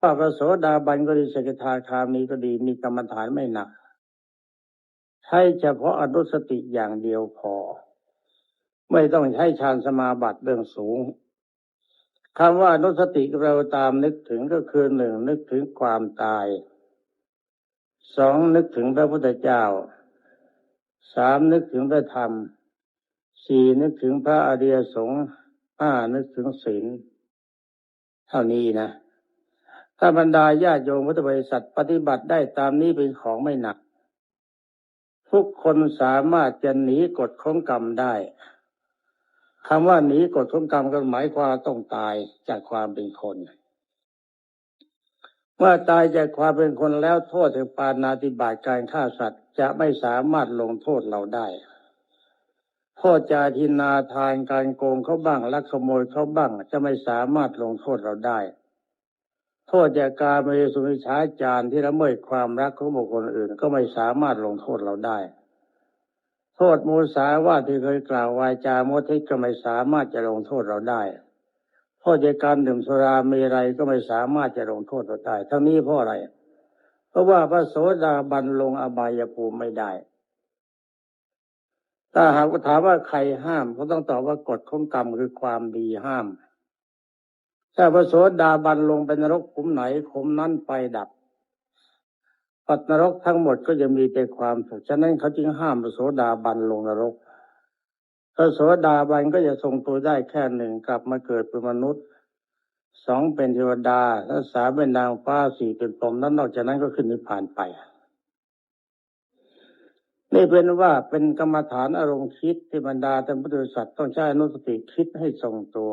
ว่าพระโสดาบันก็ดีสกิทาคามีก็ดีมีกรรมฐานไม่หนักใช้เฉพาะอนุสติอย่างเดียวพอ ไม่ต้องใช้ฌานสมาบัติเรื่องสูงคำว่าอนุสติเราตามนึกถึงก็คือหนึ่งนึกถึงความตายสองนึกถึงพระพุทธเจ้าสามนึกถึงพระธรรมสี่นึกถึงพระอริยสงฆ์ห้านึกถึงศีลเท่านี้นะ ถ้าบรรดาญาโยมพุทธบริษัทปฏิบัติได้ตามนี้เป็นของไม่หนัก ทุกคนสามารถจะหนีกฎของกรรมได้คำว่าหนีกฎของกรรมก็หมายความต้องตายจากความเป็นคนเมื่อตายจากความเป็นคนแล้วโทษถึงปานาติบาตการฆ่าสัตว์จะไม่สามารถลงโทษเราได้โทษจาทินาทานการโกงเขาบ้างลักขโมยเขาบ้าง จะไม่สามารถลงโทษเราได้ โทษจากการไม่สุนิชาจาร์ที่ละเมิดความรักของบุคคลอื่น ก็ไม่สามารถลงโทษเราได้ โทษมูสาว่าที่เคยกล่าววาจาโมทิก็ไม่สามารถจะลงโทษเราได้โทษจากการดื่มสุราเมรัยก็ไม่สามารถจะลงโทษเราได้ทั้งนี้เพราะอะไร เพราะว่าพระโสดาบันลงอบายภูมิไม่ได้ถ้าหากถามว่าใครห้ามก็ต้องตอบว่ากฎของกรรมคือความดีห้าม ถ้าพระโสดาบันลงไปนรกขุมไหนขุมนั้นไปดับปัตนรกทั้งหมดก็จะมีแต่ความสุขฉะนั้นเขาจึงห้ามพระโสดาบันลงนรกพระโสดาบันก็จะทรงตัวได้แค่หนึ่งกลับมาเกิดเป็นมนุษย์สองเป็นเทวดาและสามเป็นนางฟ้าสี่เป็นพรหมนั้นนอกจากนั้นก็ขึ้นนิพพานไปนี่เป็นว่าเป็นกรรมฐานอารมณ์คิดที่บรรดาท่านพุทธศาสตร์ต้องใช้อนุสติคิดให้ทรงตัว